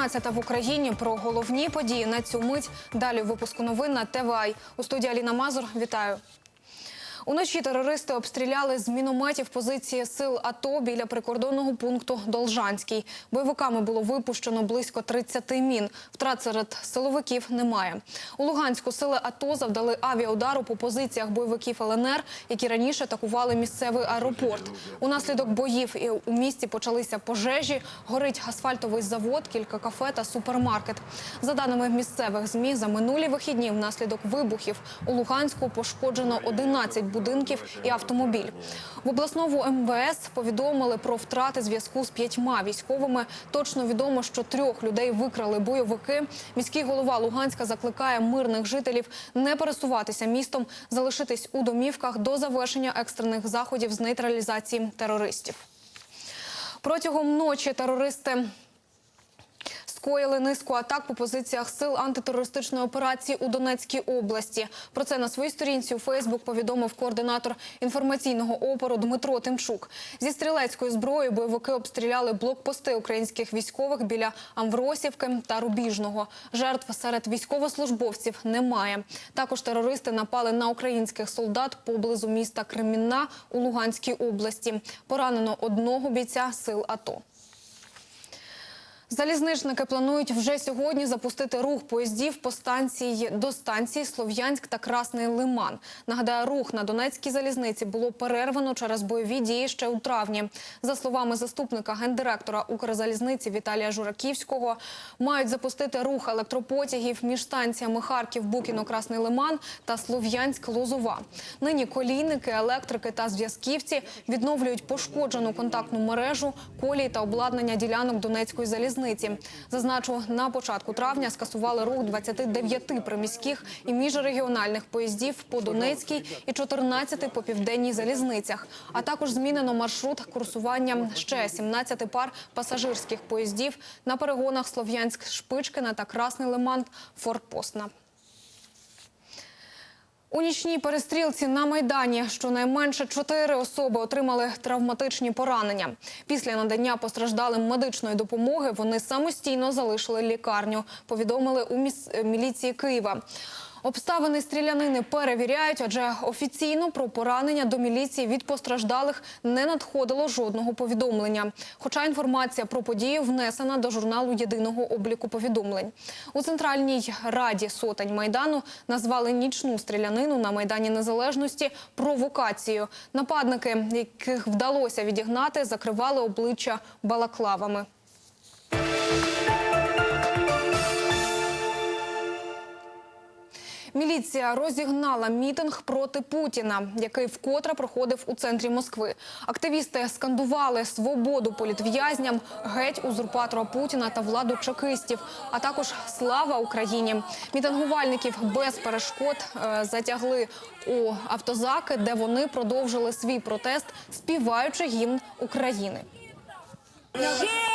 11 в Україні про головні події на цю мить. Далі в випуску новин на ТВАЙ. У студії Аліна Мазур. Вітаю. Уночі терористи обстріляли з мінометів позиції сил АТО біля прикордонного пункту Должанський. Бойовиками було випущено близько 30 мін. Втрат серед силовиків немає. У Луганську сили АТО завдали авіаудару по позиціях бойовиків ЛНР, які раніше атакували місцевий аеропорт. Унаслідок боїв і у місті почалися пожежі. Горить асфальтовий завод, кілька кафе та супермаркет. За даними місцевих змі, за минулі вихідні внаслідок вибухів у Луганську пошкоджено 11 будинків і автомобіль. В обласному МВС повідомили про втрати зв'язку з п'ятьма військовими. Точно відомо, що трьох людей викрали бойовики. Міський голова Луганська закликає мирних жителів не пересуватися містом, залишитись у домівках до завершення екстрених заходів з нейтралізації терористів. Протягом ночі терористи скоїли низку атак по позиціях сил антитерористичної операції у Донецькій області. Про це на своїй сторінці у Фейсбук повідомив координатор інформаційного опору Дмитро Тимчук. Зі стрілецької зброї бойовики обстріляли блокпости українських військових біля Амвросівки та Рубіжного. Жертв серед військовослужбовців немає. Також терористи напали на українських солдат поблизу міста Кремінна у Луганській області. Поранено одного бійця сил АТО. Залізничники планують вже сьогодні запустити рух поїздів по станції до станції Слов'янськ та Красний Лиман. Нагадаю, рух на Донецькій залізниці було перервано через бойові дії ще у травні. За словами заступника гендиректора Укрзалізниці Віталія Жураківського, мають запустити рух електропотягів між станціями Харків, Букіно, Красний Лиман та Слов'янськ Лозова. Нині колійники, електрики та зв'язківці відновлюють пошкоджену контактну мережу, колії та обладнання ділянок Донецької залізниці. Зазначу, на початку травня скасували рух 29 приміських і міжрегіональних поїздів по Донецькій і 14 по південній залізницях. А також змінено маршрут курсування ще 17 пар пасажирських поїздів на перегонах Слов'янськ-Шпичкина та Красний Лиман Форпостна. У нічній перестрілці на Майдані щонайменше чотири особи отримали травматичні поранення. Після надання постраждалим медичної допомоги вони самостійно залишили лікарню, повідомили у міс- міліції Києва. Обставини стрілянини перевіряють, адже офіційно про поранення до міліції від постраждалих не надходило жодного повідомлення. Хоча інформація про подію внесена до журналу єдиного обліку повідомлень. У центральній раді сотень майдану назвали нічну стрілянину на майдані незалежності провокацією. Нападники, яких вдалося відігнати, закривали обличчя балаклавами. Міліція розігнала мітинг проти Путіна, який вкотре проходив у центрі Москви. Активісти скандували свободу політв'язням, геть узурпатора Путіна та владу чекистів, а також слава Україні. Мітингувальників без перешкод е, затягли у автозаки, де вони продовжили свій протест, співаючи гімн України. Українці,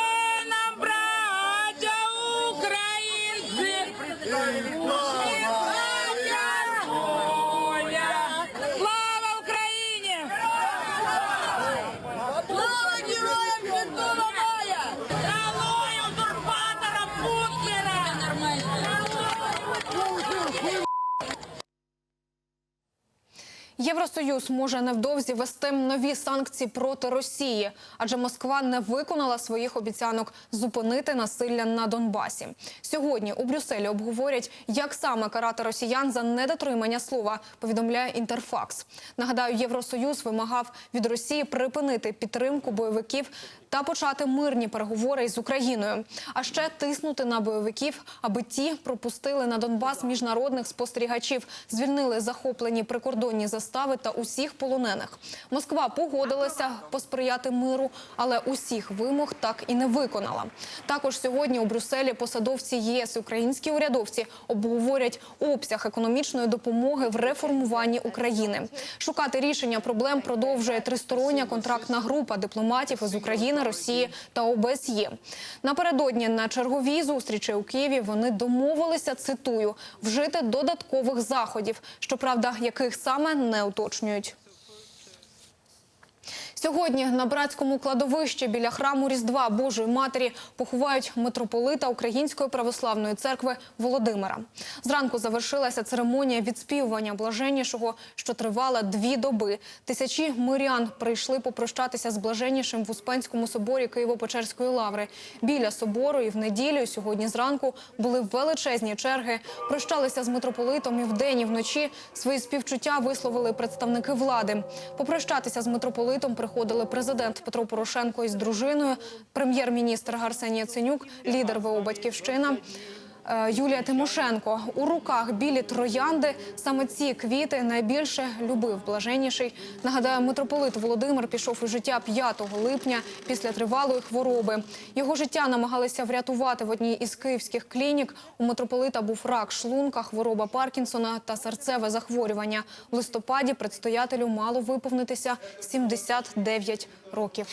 Євросоюз може невдовзі вести нові санкції проти Росії, адже Москва не виконала своїх обіцянок зупинити насилля на Донбасі. Сьогодні у Брюсселі обговорять, як саме карати росіян за недотримання слова. Повідомляє Інтерфакс. Нагадаю, Євросоюз вимагав від Росії припинити підтримку бойовиків та почати мирні переговори з Україною, а ще тиснути на бойовиків, аби ті пропустили на Донбас міжнародних спостерігачів, звільнили захоплені прикордонні застави та усіх полонених. Москва погодилася посприяти миру, але усіх вимог так і не виконала. Також сьогодні у Брюсселі посадовці ЄС і українські урядовці обговорять обсяг економічної допомоги в реформуванні України. Шукати рішення проблем продовжує тристороння контрактна група дипломатів із України, Росії та ОБСЄ. Напередодні на черговій зустрічі у Києві вони домовилися, цитую, вжити додаткових заходів, щоправда, яких саме не уточнюють. Сьогодні на братському кладовищі біля храму Різдва Божої Матері поховають митрополита Української православної церкви Володимира. Зранку завершилася церемонія відспівування блаженнішого, що тривала дві доби. Тисячі мирян прийшли попрощатися з блаженнішим в Успенському соборі Києво-Печерської лаври. Біля собору і в неділю сьогодні зранку були величезні черги. Прощалися з митрополитом і вдень, і вночі. Свої співчуття висловили представники влади. Попрощатися з митрополитом приходили президент Петро Порошенко із дружиною, прем'єр-міністр Гарсенія Яценюк, лідер ВО «Батьківщина». Е, Юлія Тимошенко у руках білі троянди. Саме ці квіти найбільше любив блаженніший. Нагадаю, митрополит Володимир пішов у життя 5 липня після тривалої хвороби. Його життя намагалися врятувати в одній із київських клінік. У митрополита був рак шлунка, хвороба Паркінсона та серцеве захворювання. В листопаді предстоятелю мало виповнитися 79 років.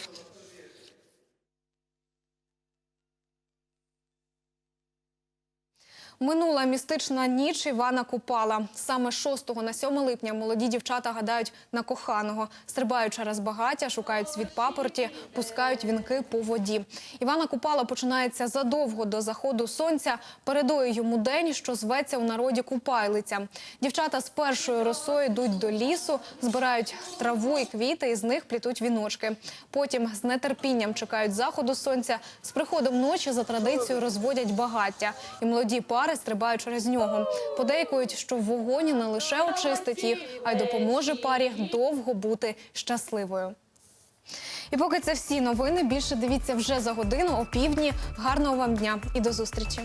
Минула містична ніч Івана Купала. Саме з 6 на 7 липня молоді дівчата гадають на коханого, стрибають через багаття, шукають світ папорті, пускають вінки по воді. Івана Купала починається задовго до заходу сонця. Передує йому день, що зветься у народі Купайлиця. Дівчата з першою росою йдуть до лісу, збирають траву і квіти, і з них плітуть віночки. Потім з нетерпінням чекають заходу сонця. З приходом ночі за традицією розводять багаття, і молоді пари стрибають через нього. Подейкують, що вогонь не лише очистить їх, а й допоможе парі довго бути щасливою. І поки це всі новини, більше дивіться вже за годину о півдні. Гарного вам дня і до зустрічі.